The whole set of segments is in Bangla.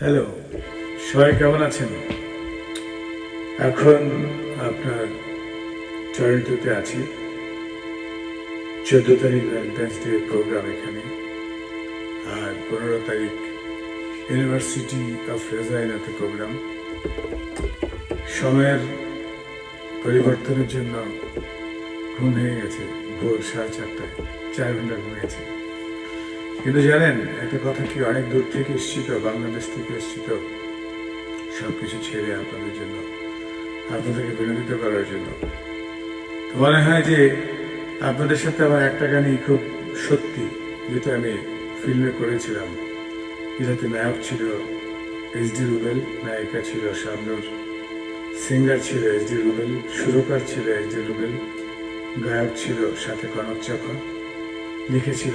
হ্যালো সবাই কেমন আছেন? এখন আপনার টরেন্টোতে আছি। চোদ্দ তারিখ ভ্যালেন্টাইন্স ডে প্রোগ্রাম এখানে। আর পনেরো তারিখ ইউনিভার্সিটি অফ রেজাইনাতে প্রোগ্রাম সময়ের পরিবর্তনের জন্য ঘুম হয়ে গেছে। ভোর সাড়ে চারটায়। চার ঘণ্টা ঘুমিয়েছি। কিন্তু জানেন, একটা কথা কি অনেক দূর থেকে এসছি তো বাংলাদেশ থেকে এসছি তো সব কিছু ছেড়ে আপনাদের জন্য, আপনাদেরকে বিনোদিত করার জন্য। তো মনে হয় যে আপনাদের সাথে আমার একটা গানই খুব সত্যি, যেটা আমি ফিল্মে করেছিলাম। যেটাতে নায়ক ছিল এইচ ডি রুবেল, নায়িকা ছিল শাবনুর সিঙ্গার ছিল এইচ ডি রুবেল, সুরকার ছিল এইচ ডি রুবেল, গায়ক ছিল সাথে কনক চাপা, লিখেছিল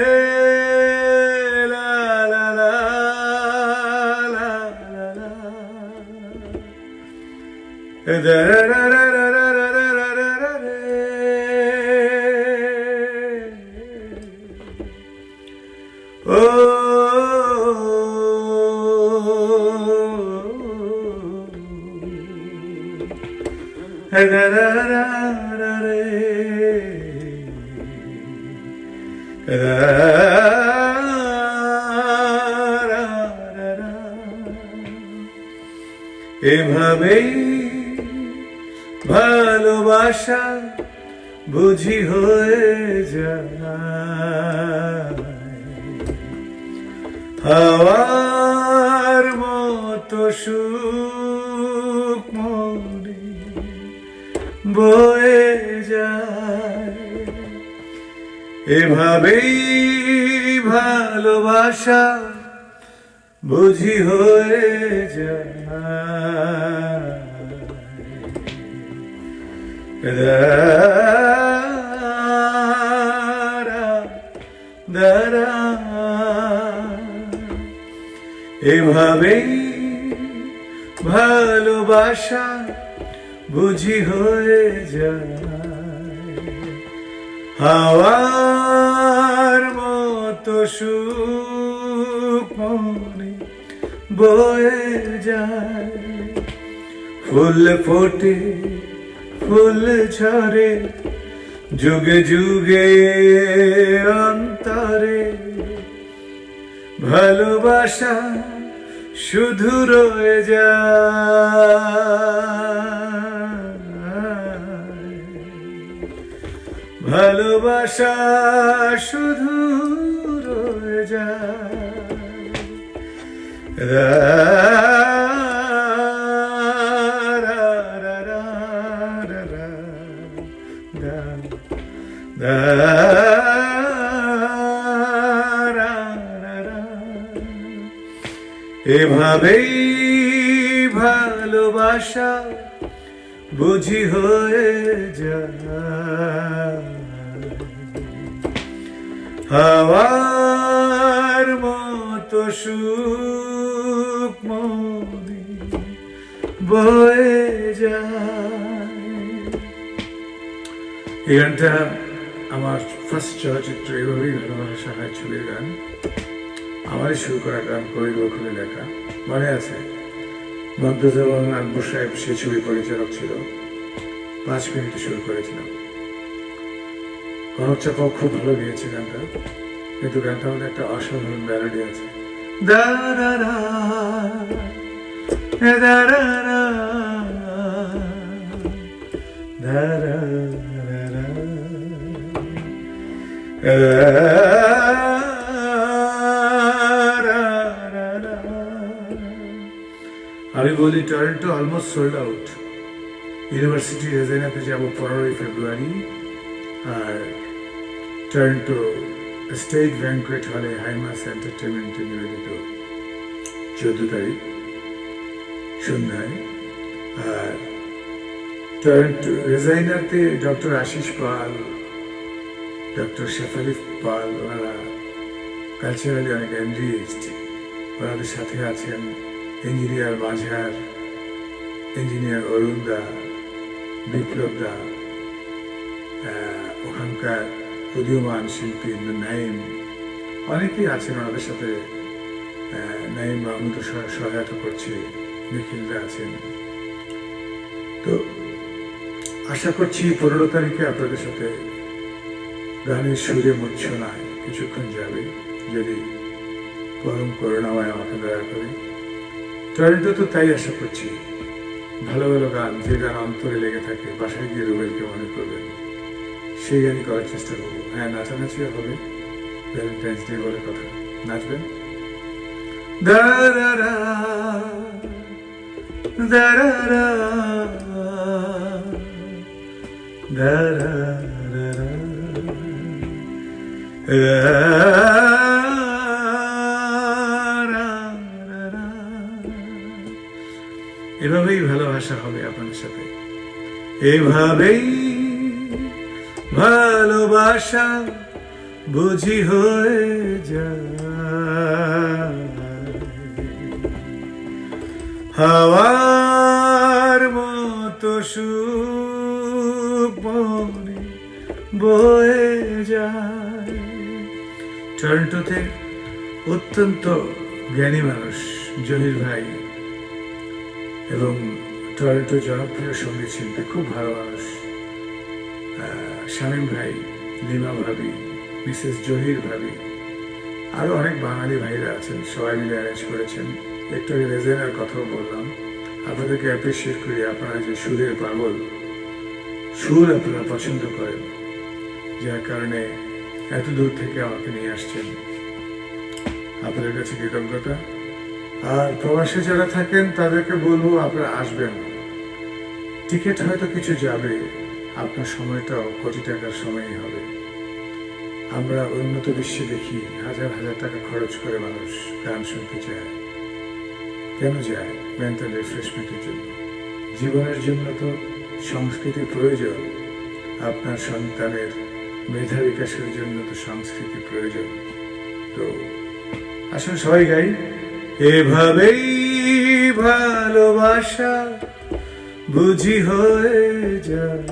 Oh. ভালোবাসা বুঝি হয়ে যায়। মতো সুখ মনে বয়ে যায়। এভাবেই ভালোবাসা বুঝি হয়ে যায়। এভাবেই ভালোবাসা বুঝি হয়ে যায়। হাওয়ার মতো সুখ মনে বয়ে যায়। ফুল ফোটে ফুল ঝরে যুগে যুগে অন্তরে। ভালোবাসা শুধু রয়ে যায়। ভালোবাসা শুধু রয়ে যায়। এভাবেই ভালোবাসা বুঝি হয়ে যায়। হাওয়ার মতো সুখ বয়ে যায়। এই গানটা আমার ফার্স্ট চলচ্চিত্র, এভাবেই ভালোবাসা হয়, ছবির গান। আমারই শুরু করা গান কবি বকুলে লেখা। মনে আছে? মধ্যজবান আকবর সাহেব সে ছবি পরিচালক ছিল। পাঁচ মিনিটে শুরু করেছিলাম। কনক চাপাও খুব ভালো গিয়েছে গানটা। কিন্তু গানটার মধ্যে একটা অসাধারণ মেলোডি আছে। দারারা, আমি বলি Toronto almost sold out university রেজাইনাতে যাব পনেরোই ফেব্রুয়ারি আর টরেন্টো স্টেট ব্যাঙ্কুয়েট হলে হাইমাস এন্টারটেনমেন্টে নিবেদিত চোদ্দ তারিখ সন্ধ্যায়। আর টরন্টো রেজাইনাতে ডক্টর আশিস পাল, ডক্টর শেফালি পাল, ওনারা কালচারালি অনেক এনরিচড ওনাদের সাথে আছেন ইঞ্জিনিয়ার মাঝার ইঞ্জিনিয়ার অরুণ দা বিপ্লব দা ওখানকার উদীয়মান শিল্পী নাইম অনেকেই আছেন ওনাদের সাথে। নাইম মাহমুদ সহ- সহায়তা করছে, নিখিলদা আছেন। তো আশা করছি পনেরো তারিখে আপনাদের সাথে গানের সুরে মূর্ছনায় কিছুক্ষণ যাবে, যদি পরম করুণাময় আমাকে দয়া করে। টরেন্টো তো তাই আশা করছি। ভালো ভালো গান যে গান অন্তরে লেগে থাকে বাসায় গিয়ে রুবেলকে মনে করবেন সেই গানই করার চেষ্টা করব। হ্যাঁ নাচানাচি হবে। ভ্যালেন্টাইন্স ডে বলে কথা। নাচবেন? দারারা, দারারা, দারারা, দারারা। ভালোবাসা হবে আপনাদের সাথে। এভাবেই ভালোবাসা বুঝি হয়ে যায়। হাওয়ার মতো সুখ মনে বয়ে যায়। টরন্টোতে অত্যন্ত জ্ঞানী মানুষ জহির ভাই এবং টরন্টো জনপ্রিয় সংগীত শিল্পী খুব ভালোবাস শামীম ভাই লিমা ভাবি, মিসেস জহির ভাবি, আরও অনেক বাঙালি ভাইরা আছেন, সবাই মিলে অ্যারেঞ্জ করেছেন। একটু আগে রেজেনার কথাও বললাম। আপনাদেরকে অ্যাপ্রিসিয়েট করি, আপনারা যে সুরের পাগল, সুর আপনারা পছন্দ করেন, যার কারণে এত দূর থেকে আমাকে নিয়ে আসছেন। আপনাদের কাছে কৃতজ্ঞতা। আর প্রবাসে যারা থাকেন, তাদেরকে বলব আপনারা আসবেন। টিকিট হয়তো কিছু যাবে। আপনার সময়টাও কোটি টাকার সময়ই হবে। আমরা উন্নত বিশ্বে দেখি হাজার হাজার টাকা খরচ করে মানুষ গান শুনতে চায়। কেন যায় মেন্টাল রিফ্রেশমেন্টের জন্য? জীবনের জন্য তো সংস্কৃতির প্রয়োজন। আপনার সন্তানের মেধা বিকাশের জন্য তো সংস্কৃতি প্রয়োজন। তো, আসুন সবাই গাই। এভাবেই ভালোবাসা বুঝি হয়ে যায়।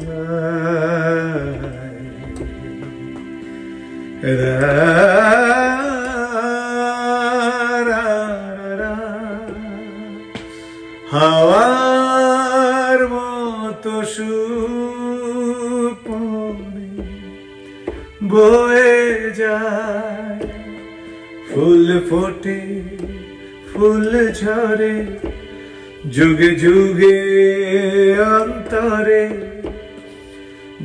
হাওয়ার মতো সুপনে বয়ে যায়। ফুল ফোটে ফুল ঝরে যুগে যুগে অন্তরে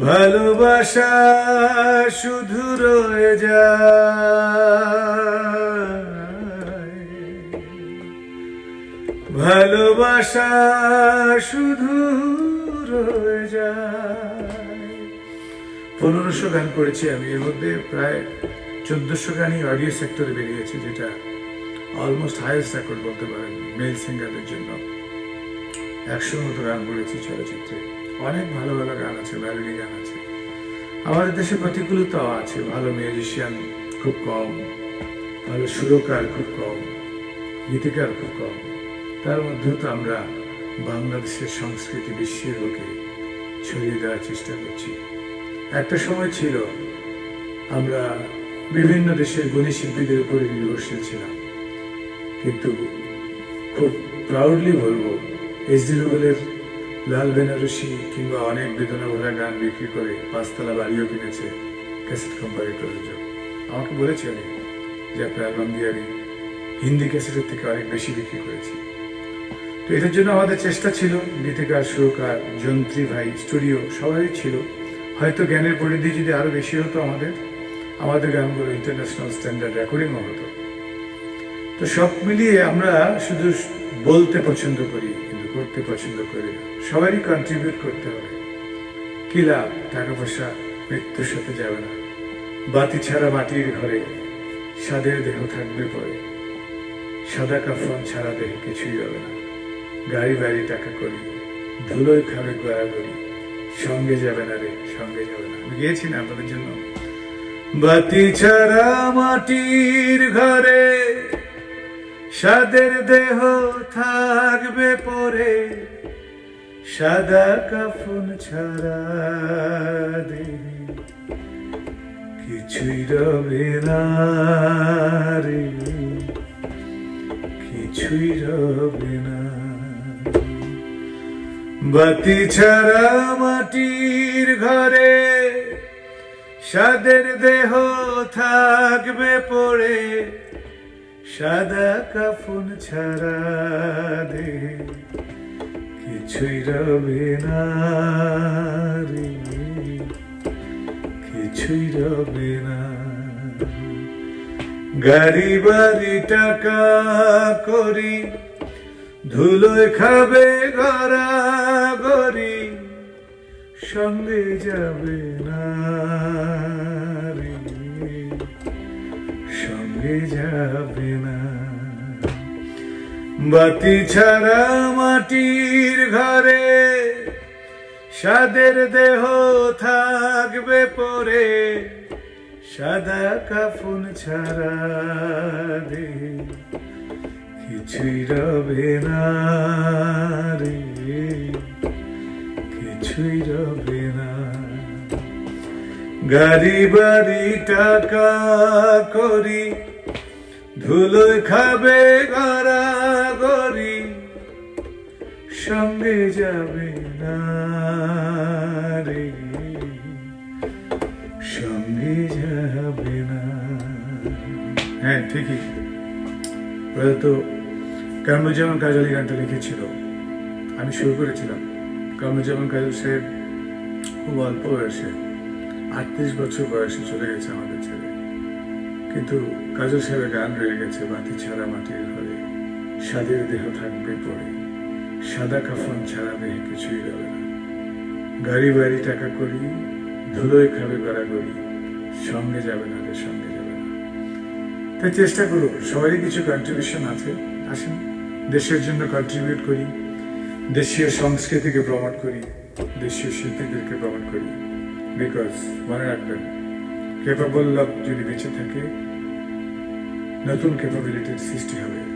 ভালোবাসা শুধু রয়ে যায়। ভালোবাসা শুধু রয়ে যায়। পনেরোশো গান করেছি আমি, এর মধ্যে প্রায় চোদ্দশো গানই অডিও সেক্টরে বেরিয়েছে, যেটা অলমোস্ট হায়েস্ট রেকর্ড বলতে পারেন মেল সিঙ্গারদের জন্য। একশোর মতো গান করেছি চলচ্চিত্রে। অনেক ভালো ভালো গান আছে মেলোডি গান আছে। আমাদের দেশে প্রতিকূলতাও আছে, ভালো মিউজিশিয়ান খুব কম, ভালো সুরকার খুব কম, গীতিকার খুব কম। তার মধ্যেও তো আমরা বাংলাদেশের সংস্কৃতি বিশ্বের লোকে ছড়িয়ে দেওয়ার চেষ্টা করছি। একটা সময় ছিল, আমরা বিভিন্ন দেশের গুণী শিল্পীদের উপরে নির্ভরশীল ছিলাম। কিন্তু খুব প্রাউডলি বলব এস ডি রুবেলের লাল বেনারসি কিংবা অনেক বেদনা ভরা গান বিক্রি করে পাঁচতলা বাড়িও কিনেছে ক্যাসেট কোম্পানি প্রযোজক। আমাকে বলেছে উনি যে আপনার অ্যালবাম দিয়ে আমি হিন্দি ক্যাসেটের থেকে অনেক বেশি বিক্রি করেছি। তো এটার জন্য আমাদের চেষ্টা ছিল, গীতিকার, সুরকার, যন্ত্রী, ভাই, স্টুডিও সবাই ছিল। হয়তো জ্ঞানের পরিধি যদি আরও বেশি হতো আমাদের আমাদের গানগুলো ইন্টারন্যাশনাল স্ট্যান্ডার্ড রেকর্ডিংও হতো। তো সব মিলিয়ে আমরা শুধু বলতে পছন্দ করি করতে পছন্দ করি। না সবারই কন্ট্রিবিউট করতে হবে। কি লাভ? টাকা পয়সা মৃত্যুর সাথে যাবে না। বাতি ছাড়া মাটির ঘরে সাদের দেহ থাকবে পরে। সাদা কাফন ছাড়া দেহে কিছুই হবে না। গাড়ি বাড়ি টাকা করি। ধুলোয় খাবে গড়াগড়ি। সঙ্গে যাবে না রে, সঙ্গে যাবে না। আমি গিয়েছি না আপনাদের জন্য? বাতি ছাড়া মাটির ঘরে সাদের দেহ থাকবে পরে, সাদা কাফন ছাড়া দেহে কিছুই রবে না রে, কিছুই রবে না। বাতি ছাড়া মাটির ঘরে সাদের দেহ থাকবে পড়ে সাদা কাফন ছাড়া দেহে কিছুই রবে না রে, কিছুই রবে না গাড়ি বাড়ি টাকা করি, ধুলোয় খাবে গড়া গড়ি, সঙ্গে যাবে না যাবে না। বাতি ছাড়া মাটির ঘরে সাদের দেহ থাকবে পরে, সাদা কাফন ছাড়া দে কিছুই রবে না রে, কিছুই রবে না। গাড়ি বাড়ি টাকা করি ধুলোয় খাবে গড়া সঙ্গে যাবে না সঙ্গে যাবে না হ্যাঁ ঠিকই। ওরা তো কামরুজ্জামান কাজল গানটা লিখেছিল। আমি শুরু করেছিলাম। কামরুজ্জামান কাজল সাহেব খুব অল্প বয়সে, আটত্রিশ বছর বয়সে চলে গেছে আমাদের ছেলে। কিন্তু কাজল সাহেবের গান রয়ে গেছে বাতি ছাড়া মাটির ঘরে। সাদের দেহ থাকবে পড়ে। সাদা কাফন ছাড়া দেহে কিছুই রবে না। গাড়ি বাড়ি টাকা করি, ধুলোয় খাবে গড়াগড়ি। সঙ্গে যাবে না সঙ্গে যাবে না। তাই চেষ্টা করুক, সবারই কিছু কন্ট্রিবিউশন আছে আসেন দেশের জন্য কন্ট্রিবিউট করি, দেশীয় সংস্কৃতিকে প্রমোট করি, দেশীয় শিল্পীদেরকে প্রমোট করি। বিকজ মনে রাখবেন ক্যাপাবল লোক যদি বেঁচে থাকে নতুন ক্যাপাবিলিটির সৃষ্টি হবে।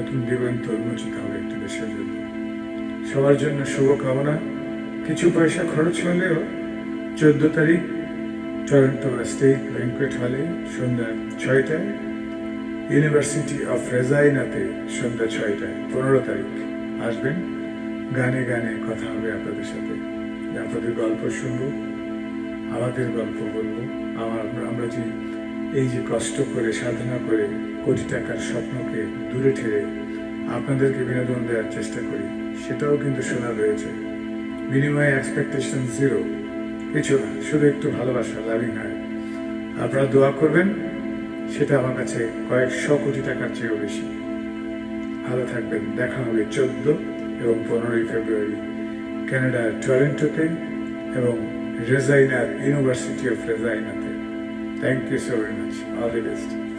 নতুন দিগন্ত উন্মোচিত হবে একটি দেশের জন্য সবার জন্য শুভকামনা। কিছু পয়সা খরচ হলেও চোদ্দ তারিখ টরন্টো স্টেট ব্যাংকুয়েট হলে সন্ধ্যা ছয়টায়। ইউনিভার্সিটি অফ রেজাইনাতে সন্ধ্যা ছয়টায়, পনেরো তারিখ। আসবেন। গানে গানে কথা হবে আপনাদের সাথে। আপনাদের গল্প শুনব। আমাদের গল্প বলব। আমার আমরা যে এই যে কষ্ট করে, সাধনা করে, কোটি টাকার স্বপ্নকে দূরে ঠেলে আপনাদেরকে বিনোদন দেওয়ার চেষ্টা করি, সেটাও কিন্তু শোনা রয়েছে বিনিময়ে এক্সপেকটেশন জিরো কিছু না, শুধু একটু ভালোবাসা লাভিং হয় আপনারা দোয়া করবেন, সেটা আমার কাছে কয়েকশো কোটি টাকার চেয়েও বেশি। ভালো থাকবেন। দেখা হবে চোদ্দ এবং পনেরোই ফেব্রুয়ারি কানাডার টরেন্টোতে এবং রেজাইনার ইউনিভার্সিটি অফ রেজাইনাতে Thank you so very much. All the best.